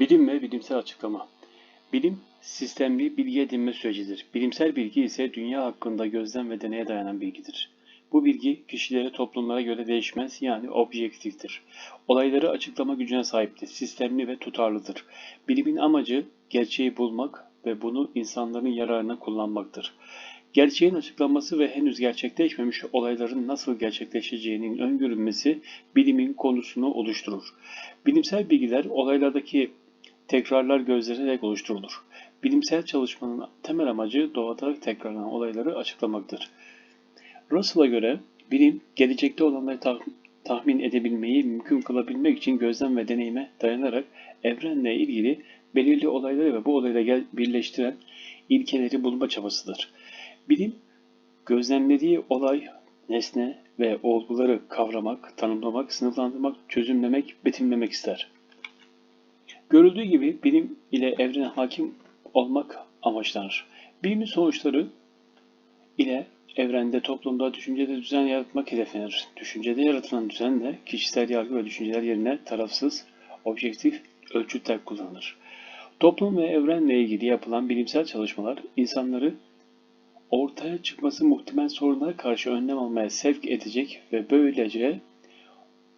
Bilim ve bilimsel açıklama. Bilim, sistemli bilgi edinme sürecidir. Bilimsel bilgi ise dünya hakkında gözlem ve deneye dayanan bilgidir. Bu bilgi kişilere, toplumlara göre değişmez yani objektiftir. Olayları açıklama gücüne sahiptir. Sistemli ve tutarlıdır. Bilimin amacı gerçeği bulmak ve bunu insanların yararına kullanmaktır. Gerçeğin açıklanması ve henüz gerçekleşmemiş olayların nasıl gerçekleşeceğinin öngörülmesi bilimin konusunu oluşturur. Bilimsel bilgiler olaylardaki tekrarlar gözlenerek oluşturulur. Bilimsel çalışmanın temel amacı doğada tekrarlanan olayları açıklamaktır. Russell'a göre bilim, gelecekte olanları tah- tahmin edebilmeyi mümkün kılabilmek için gözlem ve deneyime dayanarak evrenle ilgili belirli olayları ve bu olayla birleştiren ilkeleri bulma çabasıdır. Bilim, gözlemlediği olay, nesne ve olguları kavramak, tanımlamak, sınıflandırmak, çözümlemek, betimlemek ister. Görüldüğü gibi bilim ile evrene hakim olmak amaçlanır. Bilimin sonuçları ile evrende, toplumda, düşüncede düzen yaratmak hedeflenir. Düşüncede yaratılan düzenle kişisel yargı ve düşünceler yerine tarafsız, objektif ölçütler kullanılır. Toplum ve evrenle ilgili yapılan bilimsel çalışmalar insanları ortaya çıkması muhtemel sorunlara karşı önlem almaya sevk edecek ve böylece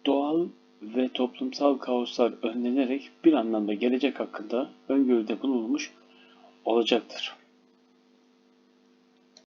doğal ve toplumsal kaoslar önlenerek bir anlamda gelecek hakkında öngörüde bulunmuş olacaktır.